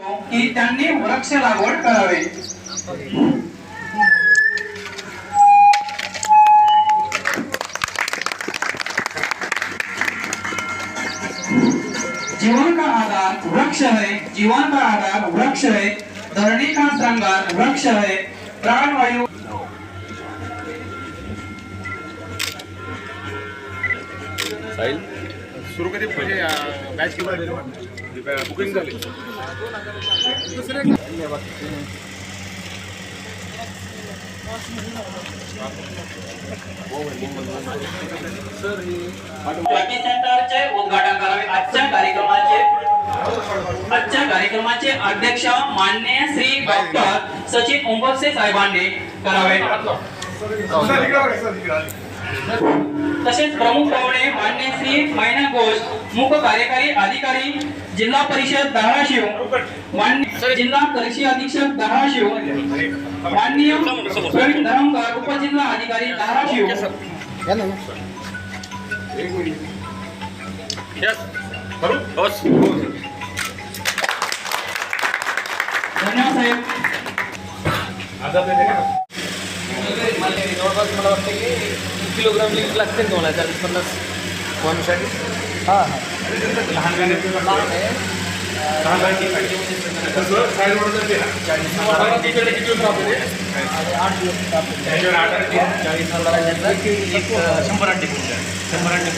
की त्यांनी वृक्ष लागवड करावे. जीवन का आधार वृक्ष है जीवन का आधार वृक्ष है धरणी का श्रृंगार वृक्ष है प्राणवायु सुरू कधी म्हणजे मॅच किंवा बुकिंग झाली सेंटरचे उद्घाटन करावे. आजच्या कार्यक्रमाचे आजच्या कार्यक्रमाचे अध्यक्ष मान्य श्री डॉक्टर सचिन उंबरसे साहेबांनी करावे. तसेच प्रमुख पाहुणे मान्य श्री मैना घोष मुख्य कार्यकारी अधिकारी जिल्हा परिषद धाराशिव. मान्य जिल्हा कृषी अधीक्षक धाराशिव. माननीय प्रवीण धरमकर उपजिल्हा अधिकारी धाराशिव. धन्यवाद साहेब. जवळपास मला वाटतं की किलोग्राम लिंक लागते तुम्हाला चाळीस पन्नास. फॉर्मसाठी हाँ हाँ. लहान आठ दिवस चाळीस हजारांचा. एक शंभर अंडे शंभर अंडे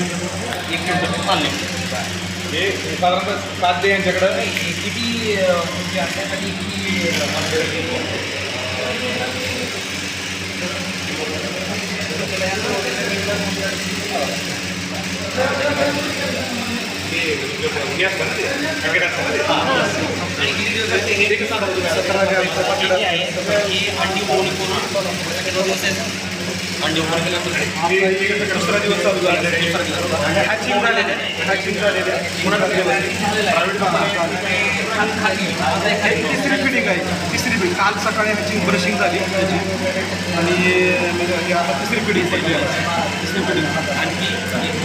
एक क्विंटल चालले हे साधारणतः सात दे यांच्याकडं. किती म्हणजे आणण्यासाठी किती अं, दिवस अंडी झालेला करून अंडी ओळी केल्यानंतर दुसरा दिवस चालू झाला तिसरी फिटिंग आहे तिसरी फिटिंग काल सकाळी ह्याची ब्रशिंग झाली त्याची आणि म्हणजे आता तिसरी फिटिंग पहिली तिसरी फिटिंग आणखी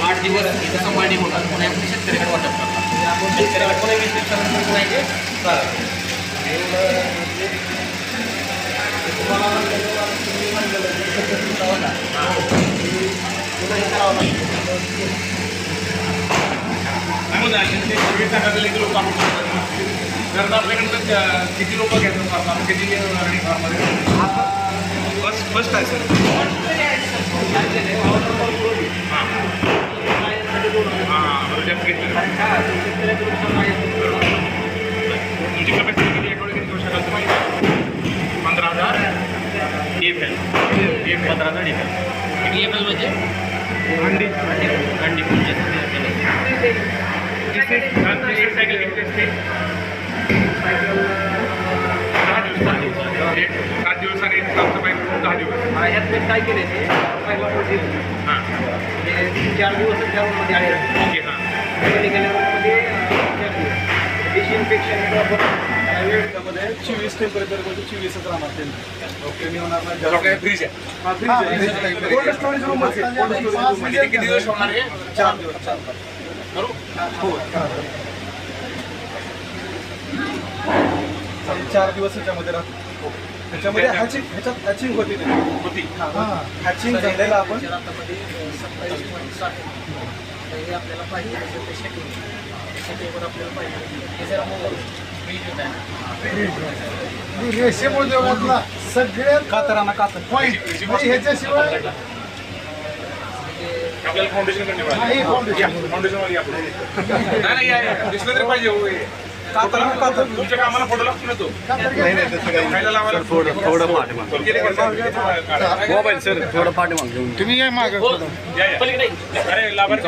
आठ दिवस इथं सांभाळणी होणार पुन्हा शेतकरी शेतकऱ्याकडे वाटप करणार शेतकऱ्याला पुन्हा वीस दिवसानंतर पुन्हा इथे चालेल. जर आपल्याकडे किती लोक घेतात फार्म आपण किती रनिंग फार्ममध्ये फर्स्ट फर्स्ट हां तुमची कपॅसिटी किती किती पंधरा हजार एक आहे एक पंधरा हजार एम एल डी किती एल म्हणजे अंडी अंडी म्हणजे एक सायकल किती असते दहा दिवस एक सात दिवस आणि साफसफाई दहा दिवस. ह्यात मी काय केले ते? म्हणजे हां. तीन चार दिवस त्यामध्ये आहे. ओके हां. गेल्यामध्ये चार दिवस. डिसइन्फेक्शनमध्ये चोवीस टेम्परेचरमध्ये चोवीसच राहणार त्यांनी ओके मी होणार नाही त्याला काय फ्रीज आहे. हा. कोल्ड स्टोरेज रूम आहे. कोल्ड स्टोरेज रूम म्हणजे ते किती दिवस होणार आहे चार दिवस चार. करू? हो. चालेल, चार दिवस ह्याच्यामध्ये राहतो ह्याच्यामध्ये हॅचिंग ह्याच्यात हॅचिंग होती. होती. हॅचिंग झालेलं आपण. सत्तावीस पॉईंट साठ हे आपल्याला पाहिजे असेल ते शेटिंग शेटिंगवर आपल्याला पाहिजे. हे जरा मोबाईल रेशीम उद्योगातला सगळ्यात कातराना कातर. पॉईंट म्हणजे ह्याच्याशिवाय आपल्याला फाउंडेशन. फाउंडेशन पाहिजे कातराना कातर तुमच्या कामाला फोटो लागतो ना तो? नाही, नाही, तसं काही खायला लावायला थोडं थोडं मोबाईल सर. थोडं पाठीमाग घेऊन तुम्ही काय माग या या. अरे लाभार्थी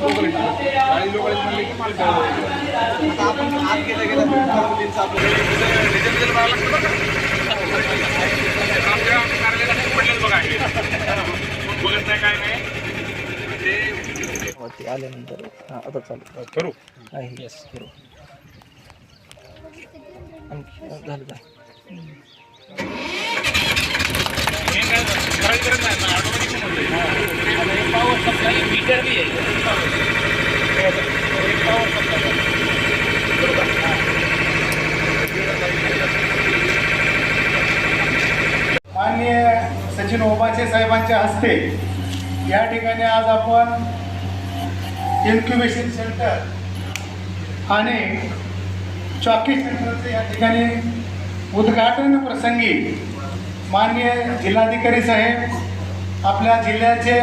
जमिनीवर क्वालिटी पळेल म्हणले की माल जवळ होईल. आता आपण आत गेल्या गेल्या तुमच्या मुलींचं आपलं डिझेल बिझेल भरावं लागतं बरं का? आमच्या कार्यालयात पडलेलं बघा हे. कोण बघत नाही काय नाही ते वरती आल्यानंतर हां आता चालू करू आहे येस करू आणखी झालं काय हे काय करायची गरज नाही ना ऑटोमॅटिक होतं पॉवर सप्लाय मीटर बी आहे माननीय सचिन ओबाचे साहेबांच्या हस्ते या ठिकाणी आज आपण इन्क्युबेशन सेंटर आणि चॉकी सेंटरचे या ठिकाणी उद्घाटन प्रसंगी माननीय जिल्हाधिकारी साहेब आपल्या जिल्ह्याचे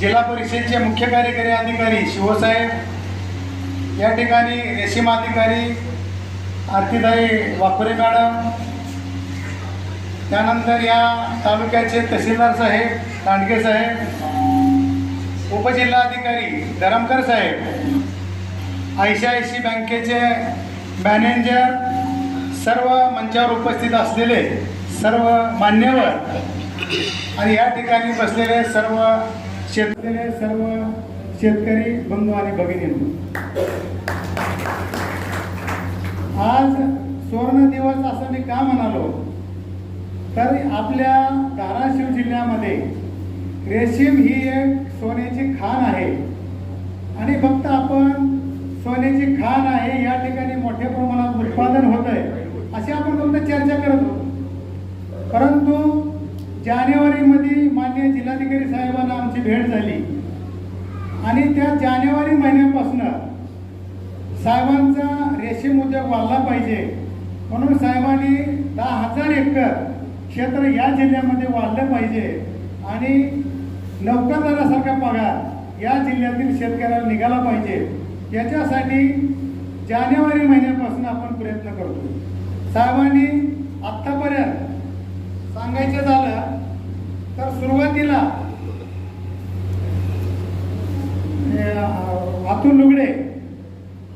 जिल्हा परिषदेचे मुख्य कार्यकारी अधिकारी शिवसाहेब या ठिकाणी रेशीम अधिकारी आरतीताई वाकुरे मॅडम त्यानंतर या तालुक्याचे तहसीलदार साहेब दांडगे साहेब उपजिल्हाधिकारी धरमकर साहेब आय सी आय सी बँकेचे मॅनेजर सर्व मंचावर उपस्थित असलेले सर्व मान्यवर आणि या ठिकाणी बसलेले सर्व शेतकरी सर्व शेतकरी बंधू आणि भगिनी आज सुवर्ण दिवस असं मी का म्हणालो? तर आपल्या धाराशिव जिल्ह्यामध्ये रेशीम ही एक सोन्याची खाण आहे. आणि फक्त आपण सोन्याची खाण आहे या ठिकाणी मोठ्या प्रमाणात उत्पादन होत आहे अशी आपण फक्त चर्चा करत होतो. परंतु जानेवारीमध्ये मान्य जिल्हाधिकारी साहेबांना आमची भेट झाली. आणि त्या जानेवारी महिन्यापासून साहेबांचा रेशीम उद्योग वाढला पाहिजे. म्हणून साहेबांनी दहा हजार एकर क्षेत्र या जिल्ह्यामध्ये वाढलं पाहिजे. आणि नौकादारासारखा पगार या जिल्ह्यातील शेतकऱ्याला निघाला पाहिजे. याच्यासाठी जानेवारी महिन्यापासून आपण प्रयत्न करतो. साहेबांनी आत्तापर्यंत सांगायचं झालं तर सुरुवातीला अतुल लुगडे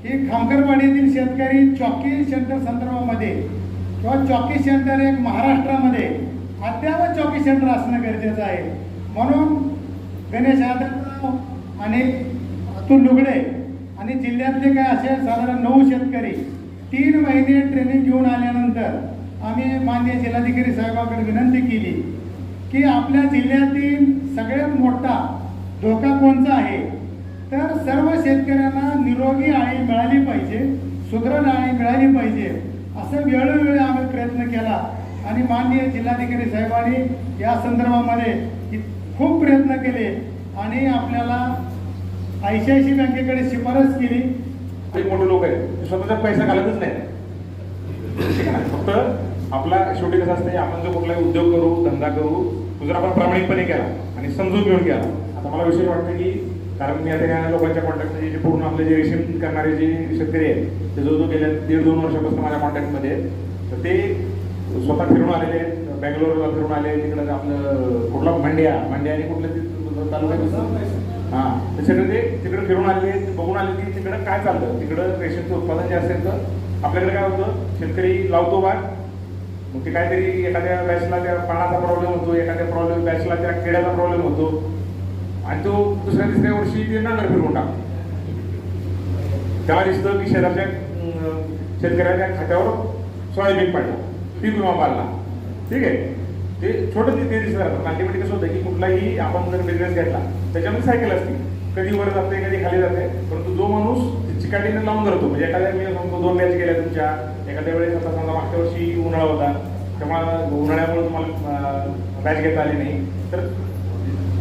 ही खामकरवाडीतील शेतकरी चौकी सेंटर संदर्भामध्ये किंवा चॉकी सेंटर एक महाराष्ट्रामध्ये अद्यावत चॉकी सेंटर असणं गरजेचं आहे. म्हणून गणेश यादव आणि अतुल लुगडे आणि जिल्ह्यातले काय असे साधारण नऊ शेतकरी तीन महिने ट्रेनिंग घेऊन आल्यानंतर आम्ही मान्य जिल्हाधिकारी साहेबांकडे विनंती केली की आपल्या जिल्ह्यातील सगळ्यात मोठा धोका कोणता आहे? तर सर्व शेतकऱ्यांना निरोगी आळी मिळाली पाहिजे सुदृढ आळी मिळाली पाहिजे. असं वेळोवेळी आम्ही प्रयत्न केला. आणि माननीय जिल्हाधिकारी साहेबांनी या संदर्भामध्ये खूप प्रयत्न केले आणि आपल्याला आय सी आय सी बँकेकडे शिफारस केली. मोठे लोक आहेत स्वतःचा पैसा घालतच नाही ठीक आहे ना? फक्त आपला शेवटी कसं असते आपण जर कुठलाही उद्योग करू धंदा करू तो जर आपण प्रामाणिकपणे केला आणि समजून घेऊन केला. आता मला विशेष वाटतं की कारण मी आता या लोकांच्या कॉन्टॅक्टमध्ये जे पूर्ण आपले जे रेशीम करणारे जे शेतकरी आहेत ते जवळजवळ गेल्या दीड दोन वर्षापासून माझ्या कॉन्टॅक्टमध्ये आहेत. तर ते स्वतः फिरून आलेले आहेत. बँगलोरला फिरून आले तिकडं आपलं कुठला मंड्या मंड्या आणि कुठलं ते तालुक्यात हां तर ते तिकडे फिरून आले बघून आले की तिकडं काय चाललं तिकडं रेशनचं उत्पादन जे असेल तर आपल्याकडे काय होतं? शेतकरी लावतो बाग मग ते काहीतरी एखाद्या बॅचला त्या पाण्याचा प्रॉब्लेम होतो एखाद्या प्रॉब्लेम बॅचला त्या किड्याचा प्रॉब्लेम होतो. आणि तो दुसऱ्या तिसऱ्या वर्षी ते नांगर फिरवून टाकतो त्याला दिसतं की शेजारच्या शेतकऱ्याच्या खात्यावर सोयाबीन पडला पीक विमा पाडला. ठीक आहे? ते छोटं ते ते दिसत राहतं अल्टिमेटली कसं होतं की कुठलाही आपण जर बिझनेस घेतला त्याच्यामध्ये सायकल असते. कधी वर जाते कधी खाली जाते. परंतु जो माणूस चिकाटीने लावून धरतो म्हणजे एखाद्या मी सांगतो दोन मॅच गेल्या तुमच्या एखाद्या वेळेस आता समजा मागच्या वर्षी उन्हाळा होता त्यामुळे उन्हाळ्यामुळे तुम्हाला मॅच घेता आली नाही. तर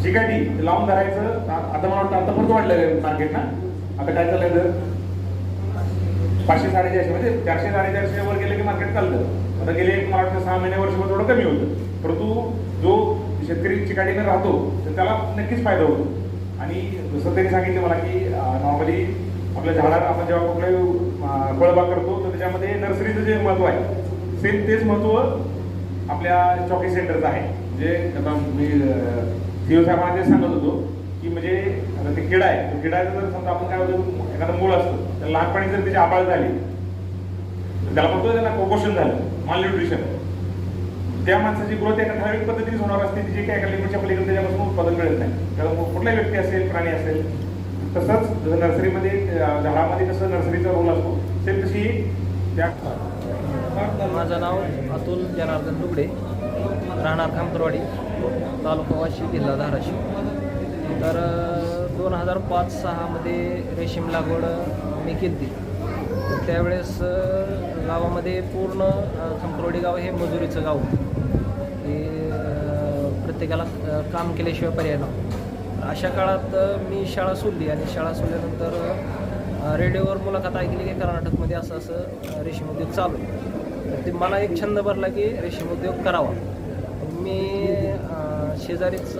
चिकाटी लावून धरायचं. आता मला वाटतं आता परत वाढलेलं मार्केट ना. आता काय चाललंय तर पाचशे साडेचारशे म्हणजे चारशे साडेचारशे वर गेले की मार्केट चाललं. आता गेले एक मला वाटतं सहा महिने वर्षभर थोडं कमी होतं. परंतु जो शेतकरी चिकाटीनं राहतो तर त्याला नक्कीच फायदा होतो. आणि जसं त्यांनी सांगितलं मला की नॉर्मली आपल्या झाडाला आपण जेव्हा कुठलाही फळबाग करतो तर त्याच्यामध्ये नर्सरीचं जे महत्त्व आहे सेम तेच महत्त्व आपल्या चॉकी सेंटरचं आहे. जे आता मी सीओ साहेबांना ते सांगत होतो की म्हणजे आता ते किडा आहे. तो किडा जर समजा आपण काय होतो एखादं मूळ असतं तर लहानपणी जर त्याची आबाळ झाली तर त्याला म्हणतो त्यांना कुपोषण झालं मालन्यूट्रिशन त्या माणसाची ग्रोथ एका ठराविक पद्धतीने होणार असते. जे काही एका लिमिटच्या पलीकडे त्याच्यापासून उत्पादन मिळत नाही. त्याला कुठलाही व्यक्ती असेल प्राणी असेल तसंच नर्सरीमध्ये झाडामध्ये कसं नर्सरीचा रोल असतो सेम तशी त्या माझं नाव अतुल जनार्दन लुगडे राहणार खामकरवाडी तालुका वाशी जिल्हा धाराशिव. तर दोन हजार पाच सहामध्ये रेशीम लागवड मी केली. तर त्यावेळेस गावामध्ये पूर्ण अ, खामकरवाडी गाव हे मजुरीचं गाव हे प्रत्येकाला काम केल्याशिवाय पर्याय नव्हता. अशा काळात मी शाळा सोडली आणि शाळा सोडल्यानंतर रेडिओवर मुलाखत ऐकली की कर्नाटकमध्ये असं असं रेशीम उद्योग चालू. आहे. तर ते मला एक छंद भरला की रेशीम उद्योग करावा. मी शेजारीच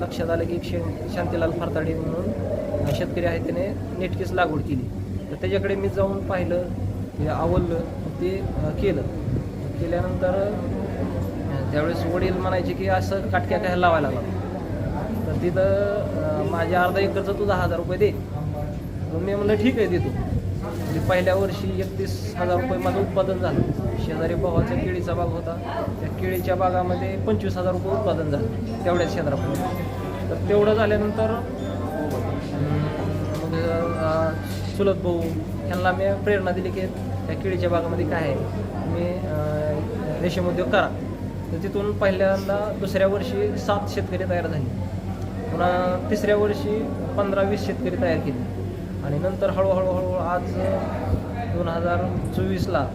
लक्षात आलं की शे शांतीलाल फारताडे म्हणून शेतकरी आहे त्याने नेटकीच लागवड केली. तर त्याच्याकडे मी जाऊन पाहिलं ते आवडलं ते केलं. केल्यानंतर त्यावेळेस वडील म्हणायचे की असं काटक्या काय लावायला लागला तर तिथं माझ्या अर्धा एकरचं तू दहा हजार रुपये दे. मी म्हणलं ठीक आहे देतो. म्हणजे पहिल्या वर्षी एकतीस हजार रुपये माझं उत्पादन झालं. शेजारी भावाचा केळीचा बाग होता. त्या केळीच्या बागामध्ये पंचवीस हजार रुपये उत्पादन झालं. तेवढ्याच क्षेत्रामध्ये. तर तेवढं झाल्यानंतर मग चुलत भाऊ ह्यांना मी प्रेरणा दिली की त्या केळीच्या बागामध्ये काय आहे? मी रेशीम उद्योग करा. तर तिथून पहिल्यांदा दुसऱ्या वर्षी सात शेतकरी तयार झाले. पुन्हा तिसऱ्या वर्षी पंधरा वीस शेतकरी तयार केले. आणि नंतर हळूहळू हळूहळू आज दोन हजार चोवीसला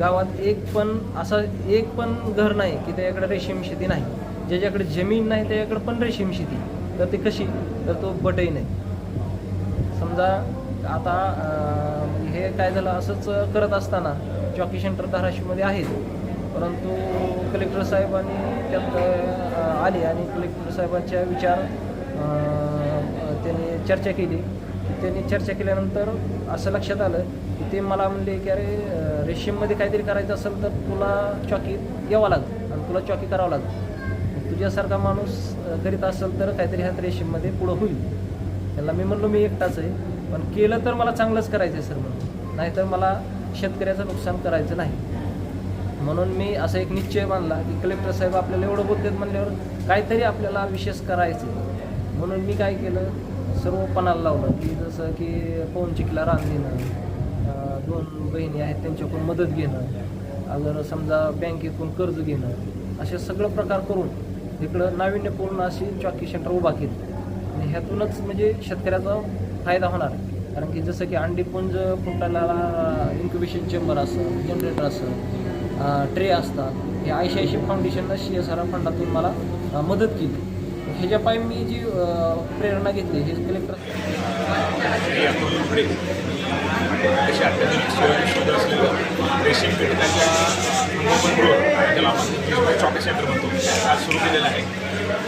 गावात एक पण असं एक पण घर नाही की त्याच्याकडे रेशीम शेती नाही. ज्याच्याकडे जमीन नाही त्याच्याकडे पण रेशीम शेती. तर ती कशी? तर तो बटही नाही. समजा आता हे काय झालं असंच करत असताना जॉकी सेंटर धाराशिवमध्ये आहेत. परंतु कलेक्टर साहेबांनी त्यात आले आणि कलेक्टर साहेबांच्या विचार त्यांनी चर्चा केली. त्यांनी चर्चा केल्यानंतर असं लक्षात आलं की ते मला म्हणले की अरे रेशीममध्ये काहीतरी करायचं असेल तर तुला चॉकी यावं लागतं आणि तुला चॉकी करावं लागतं तुझ्यासारखा माणूस करीत असेल तर काहीतरी ह्यात रेशीममध्ये पुढं होईल. त्याला मी म्हणलो मी एकटाच आहे. पण केलं तर मला चांगलंच करायचं आहे सर म्हणून. नाहीतर मला शेतकऱ्याचं नुकसान करायचं नाही. म्हणून मी असा एक निश्चय मानला की कलेक्टर साहेब आपल्याला एवढं बोलतात म्हणल्यावर काहीतरी आपल्याला विशेष करायचं म्हणून मी काय केलं? सर्व पणाला लावलं. की जसं की पवन चिखला रान देणं दोन बहिणी आहेत त्यांच्याकडून मदत घेणं अगर समजा बँकेतून कर्ज घेणं असे सगळं प्रकार करून इकडं नाविन्यपूर्ण अशी चॉकी सेंटर उभा केली. आणि ह्यातूनच म्हणजे शेतकऱ्याचा फायदा होणार. कारण की जसं की अंडीपुंज फुटायला इन्क्युबेशन चेंबर असं जनरेटर असं ट्रे असतात हे आयशी आयशी फाउंडेशननं सी एस आर फंडातून मला मदत केली. ह्याच्या पायी मी जी प्रेरणा घेतली हे कलेक्टर अशी अत्याधुनिक सोयी शोध असलेलं रेशीम कीटकाच्या संगोपन गृह आपण चॉकी सेंटर म्हणतो. आज सुरू केलेलं आहे.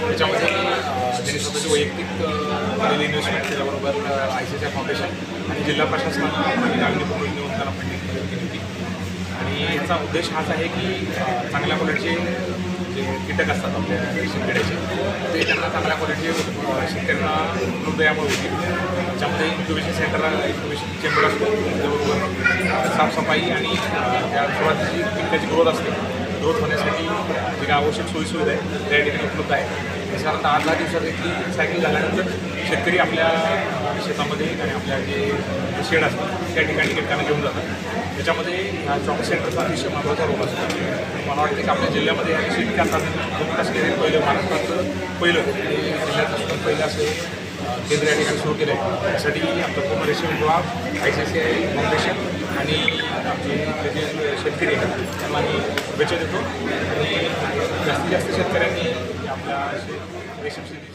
त्याच्यामध्ये त्यांनी स्वतःची वैयक्तिक केलेली इन्व्हेस्टमेंट त्याच्याबरोबर आय सी सी फाउंडेशन आणि जिल्हा प्रशासनानं आणि पूर्ण देऊन त्याला फंडिंग केली होती. आणि याचा उद्देश हाच आहे की चांगल्या प्रकारचे जे कीटक असतात आपल्या रेशीम किड्याचे ते त्यांना चांगल्या क्वालिटी अं, शेतकऱ्यांना उपलब्ध यामुळे होतील त्याच्यामध्ये इन्क्युबेशन सेंटर इन्क्युबेशन चेंबर असतो त्याबरोबर साफसफाई आणि त्या सुरुवातीची पिकाची ग्रोथ असते. ग्रोथ होण्यासाठी जे काही आवश्यक सोयीसुविधा आहे त्या ठिकाणी उपलब्ध आहे. साधारणतः आठ दहा दिवसात इथली सायकल झाल्यानंतर शेतकरी आपल्या आम्ही शेतामध्ये आणि आपल्या जे शेड असतात त्या ठिकाणी कीटकांना घेऊन जातात. त्याच्यामध्ये ह्या जॉब सेंटरचा अतिशय महत्त्वाचा रोल असतो. मला वाटतं की आपल्या जिल्ह्यामध्ये आणि शेतकरी आता जम्मू पहिलं महाराष्ट्राचं पहिलं जिल्ह्याचं जिल्ह्यात पहिलं असं केंद्र या ठिकाणी सुरू केलं आहे त्यासाठी आमचा पूर्ण रेशीम विभाग I C C I foundation आणि आमचे जे शेतकरी आहेत त्यांना मी शुभेच्छा देतो आणि जास्तीत जास्त शेतकऱ्यांनी आपल्या शे- रेशीम शेती